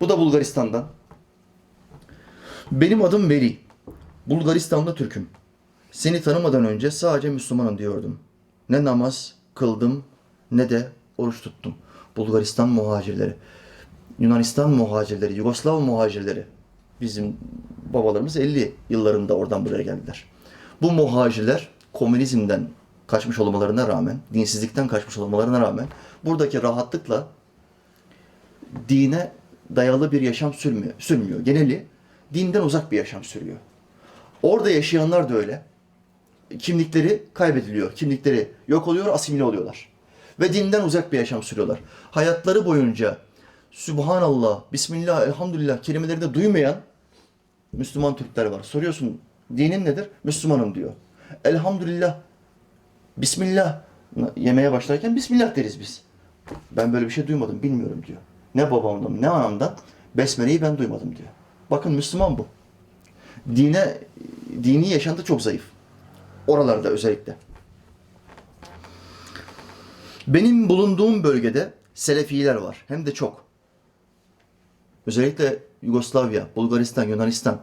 Bu da Bulgaristan'dan. Benim adım Veli. Bulgaristan'da Türk'üm. Seni tanımadan önce sadece Müslümanım diyordum. Ne namaz kıldım ne de oruç tuttum. Bulgaristan muhacirleri, Yunanistan muhacirleri, Yugoslav muhacirleri. Bizim babalarımız 50 yıllarında oradan buraya geldiler. Bu muhacirler komünizmden kaçmış olmalarına rağmen, dinsizlikten kaçmış olmalarına rağmen buradaki rahatlıkla dine dayalı bir yaşam sürmüyor. sürmüyor. Geneli dinden uzak bir yaşam sürüyor. Orada yaşayanlar da öyle. Kimlikleri kaybediliyor. Kimlikleri yok oluyor, asimile oluyorlar. Ve dinden uzak bir yaşam sürüyorlar. Hayatları boyunca Subhanallah, Bismillah, Elhamdülillah kelimeleri de duymayan Müslüman Türkler var. Soruyorsun dinin nedir? Müslümanım diyor. Elhamdülillah, Bismillah yemeye başlarken Bismillah deriz biz. Ben böyle bir şey duymadım, bilmiyorum diyor. Ne babamdan ne anamdan Besmele'yi ben duymadım diyor. Bakın Müslüman bu. Dine, dini yaşantı çok zayıf. Oralarda özellikle. Benim bulunduğum bölgede Selefiler var. Hem de çok. Özellikle Yugoslavya, Bulgaristan, Yunanistan,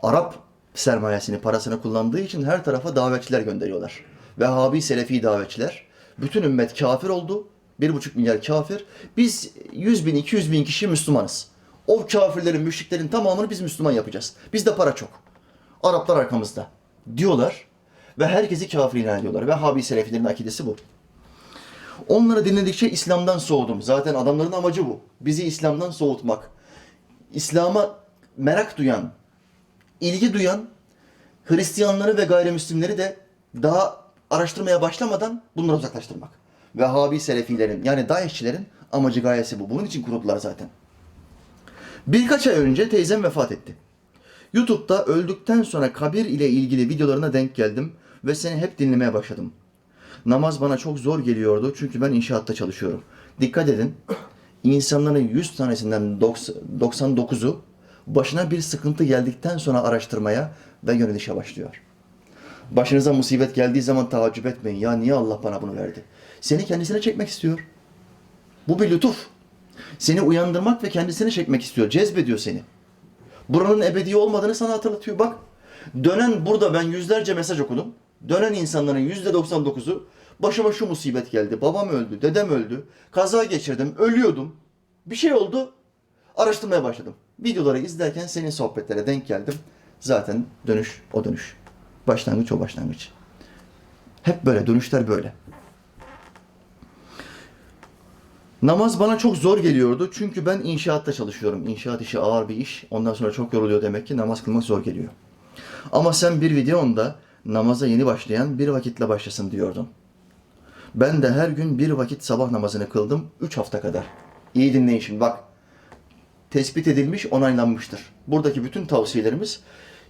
Arap sermayesini, parasını kullandığı için her tarafa davetçiler gönderiyorlar. Vehhabi Selefi davetçiler. Bütün ümmet kafir oldu. Bir buçuk milyar kafir. Biz 100 bin, 200 bin kişi Müslümanız. O kafirlerin, müşriklerin tamamını biz Müslüman yapacağız. Bizde para çok. Araplar arkamızda. Diyorlar. Ve herkesi kafir ilan ediyorlar. Vehhabi Selefilerin akidesi bu. Onları dinledikçe İslam'dan soğudum. Zaten adamların amacı bu. Bizi İslam'dan soğutmak. İslam'a merak duyan, ilgi duyan Hristiyanları ve gayrimüslimleri de daha araştırmaya başlamadan bunları uzaklaştırmak. Vehhabi Selefilerin yani Daeshçilerin amacı gayesi bu. Bunun için kuruldular zaten. Birkaç ay önce teyzem vefat etti. YouTube'da öldükten sonra kabir ile ilgili videolarına denk geldim ve seni hep dinlemeye başladım. Namaz bana çok zor geliyordu çünkü ben inşaatta çalışıyorum. Dikkat edin, insanların 100 tanesinden 90 99'u başına bir sıkıntı geldikten sonra araştırmaya ve yönelişe başlıyor. Başınıza musibet geldiği zaman taaccüp etmeyin. Ya niye Allah bana bunu verdi? Seni kendisine çekmek istiyor. Bu bir lütuf. Seni uyandırmak ve kendisine çekmek istiyor. Cezbediyor seni. Buranın ebedi olmadığını sana hatırlatıyor. Bak dönen burada ben yüzlerce mesaj okudum. Dönen insanların yüzde 99'u başıma şu musibet geldi. Babam öldü, dedem öldü. Kaza geçirdim, ölüyordum. Bir şey oldu. Araştırmaya başladım. Videoları izlerken senin sohbetlere denk geldim. Zaten dönüş o dönüş. Başlangıç o başlangıç. Hep böyle dönüşler böyle. Namaz bana çok zor geliyordu çünkü ben inşaatta çalışıyorum. İnşaat işi ağır bir iş. Ondan sonra çok yoruluyor demek ki namaz kılmak zor geliyor. Ama sen bir videonda namaza yeni başlayan bir vakitle başlasın diyordun. Ben de her gün bir vakit sabah namazını kıldım 3 hafta kadar. İyi dinleyin şimdi bak. Tespit edilmiş, onaylanmıştır. Buradaki bütün tavsiyelerimiz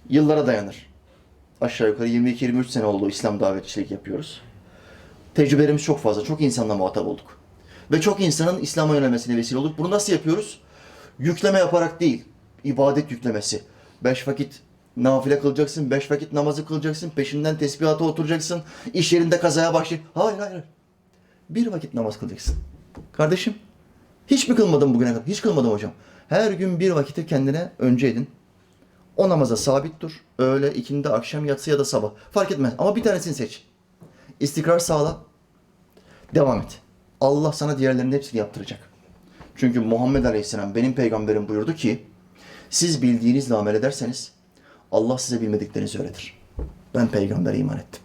yıllara dayanır. Aşağı yukarı 22-23 sene oldu İslam davetçilik yapıyoruz. Tecrübelerimiz çok fazla. Çok insanla muhatap olduk. Ve çok insanın İslam'a yönelmesine vesile olduk. Bunu nasıl yapıyoruz? Yükleme yaparak değil. ibadet yüklemesi. Beş vakit nafile kılacaksın, beş vakit namazı kılacaksın, peşinden tesbihata oturacaksın, iş yerinde kazaya başlayıp... Hayır, hayır. Bir vakit namaz kılacaksın. Kardeşim, hiç mi kılmadın bugüne kadar? Hiç kılmadım hocam. Her gün bir vakiti kendine önce edin. O namaza sabit dur. Öğle, ikindi, akşam, yatsı ya da sabah. Fark etmez ama bir tanesini seç. İstikrar sağla. Devam et. Allah sana diğerlerinin hepsini yaptıracak. Çünkü Muhammed Aleyhisselam benim peygamberim buyurdu ki siz bildiğinizle amel ederseniz Allah size bilmediklerinizi öğretir. Ben peygambere iman ettim.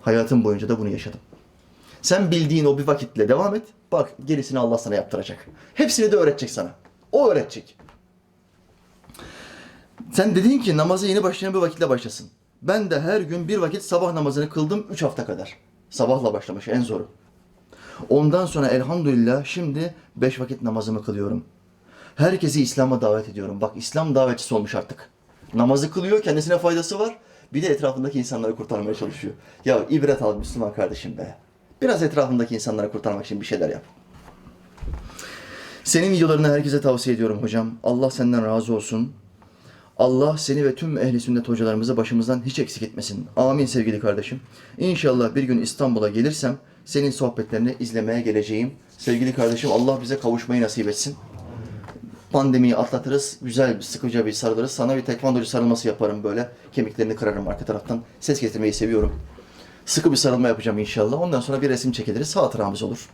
Hayatım boyunca da bunu yaşadım. Sen bildiğin o bir vakitle devam et. Bak gerisini Allah sana yaptıracak. Hepsini de öğretecek sana. O öğretecek. Sen dedin ki namaza yeni başlayan bir vakitle başlasın. Ben de her gün bir vakit sabah namazını kıldım 3 hafta kadar. Sabahla başlamış en zoru. Ondan sonra elhamdülillah şimdi beş vakit namazımı kılıyorum. Herkesi İslam'a davet ediyorum. Bak İslam davetçisi olmuş artık. Namazı kılıyor, kendisine faydası var. Bir de etrafındaki insanları kurtarmaya çalışıyor. Ya ibret al Müslüman kardeşim be. Biraz etrafındaki insanları kurtarmak için bir şeyler yap. Senin videolarını herkese tavsiye ediyorum hocam. Allah senden razı olsun. Allah seni ve tüm ehli sünnet hocalarımızı başımızdan hiç eksik etmesin. Amin sevgili kardeşim. İnşallah bir gün İstanbul'a gelirsem senin sohbetlerini izlemeye geleceğim. Sevgili kardeşim Allah bize kavuşmayı nasip etsin. Pandemiyi atlatırız. Güzel bir sıkıca bir sarılırız. Sana bir tekvandocu sarılması yaparım böyle. Kemiklerini kırarım arka taraftan. Ses getirmeyi seviyorum. Sıkı bir sarılma yapacağım inşallah. Ondan sonra bir resim çekiliriz. Hatıramız olur.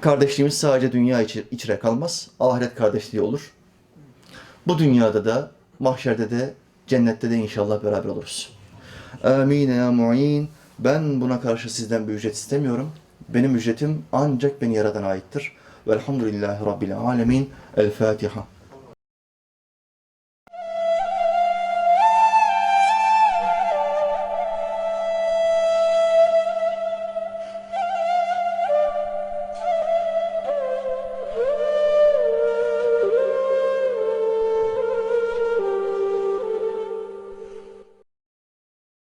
Kardeşliğimiz sadece dünya içi, içine kalmaz. Ahiret kardeşliği olur. Bu dünyada da, mahşerde de, cennette de inşallah beraber oluruz. Amin ya mu'in. Ben buna karşı sizden bir ücret istemiyorum. Benim ücretim ancak beni yaradan aittir. Velhamdülillahi Rabbil alemin. El Fatiha.